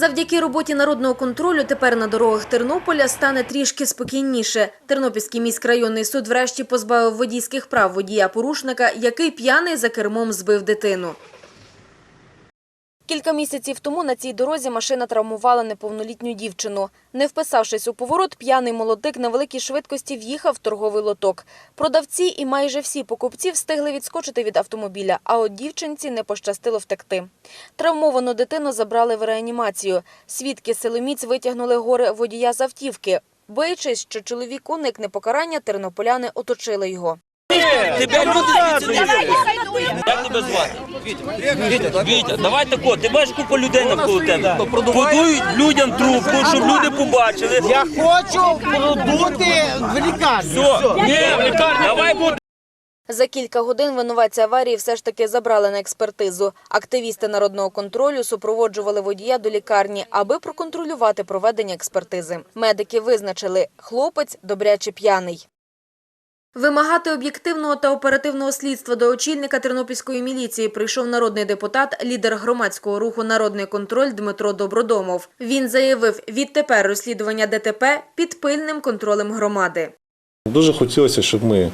Завдяки роботі народного контролю тепер на дорогах Тернополя стане трішки спокійніше. Тернопільський міськрайонний суд врешті позбавив водійських прав водія-порушника, який п'яний за кермом збив дитину. Кілька місяців тому на цій дорозі машина травмувала неповнолітню дівчину. Не вписавшись у поворот, п'яний молодик на великій швидкості в'їхав в торговий лоток. Продавці і майже всі покупці встигли відскочити від автомобіля, а от дівчинці не пощастило втекти. Травмовану дитину забрали в реанімацію. Свідки силоміць витягнули горе водія з автівки. Боячись, що чоловік уникне покарання, тернополяни оточили його. Тебе люди звідси. Як тебе звати? Вітя. Вітя, давай тако, ти бачиш купу людей навколо тебе. Подують людям трубку, щоб люди побачили. Я хочу продути в лікарню. Все, ні, давай буде. За кілька годин винуватця аварії все ж таки забрали на експертизу. Активісти народного контролю супроводжували водія до лікарні, аби проконтролювати проведення експертизи. Медики визначили – хлопець добряче п'яний. Вимагати об'єктивного та оперативного слідства до очільника тернопільської міліції прийшов народний депутат, лідер громадського руху «Народний контроль» Дмитро Добродомов. Він заявив, відтепер розслідування ДТП під пильним контролем громади. Дуже хотілося, щоб ми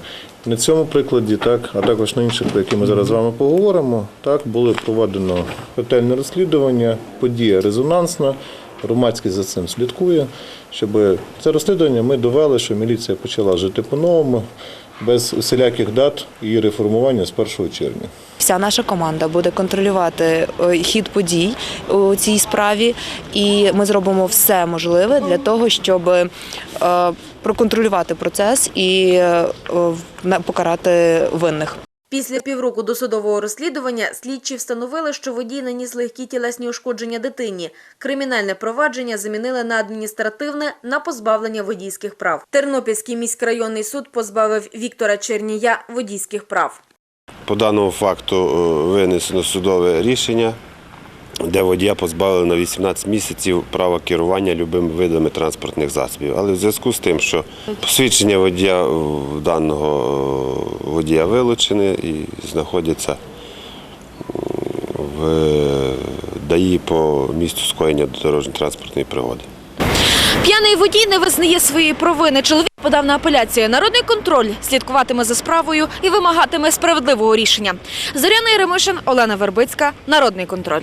на цьому прикладі, так, а також на інших, про які ми зараз з вами поговоримо, так, було проведено ретельне розслідування, подія резонансна, громадськість за цим слідкує, щоб це розслідування ми довели, що міліція почала жити по-новому, без усіляких дат і реформування з 1 червня. Вся наша команда буде контролювати е, хід подій у цій справі, і ми зробимо все можливе для того, щоб е, проконтролювати процес і е, покарати винних. Після півроку досудового розслідування слідчі встановили, що водій наніс легкі тілесні ушкодження дитині. Кримінальне провадження замінили на адміністративне на позбавлення водійських прав. Тернопільський міськрайонний суд позбавив Віктора Чернія водійських прав. По даному факту е, винесено судове рішення, де водія позбавили на 18 місяців права керування любими видами транспортних засобів. Але в зв'язку з тим, що посвідчення водія даного е, водія вилучене і знаходяться в е, ДАІ по місту скоєння дорожньо-транспортної пригоди. П'яний водій не визнає своєї провини. Чоловік подав на апеляцію. Народний контроль слідкуватиме за справою і вимагатиме справедливого рішення. Зоряна Єремишин, Олена Вербицька. Народний контроль.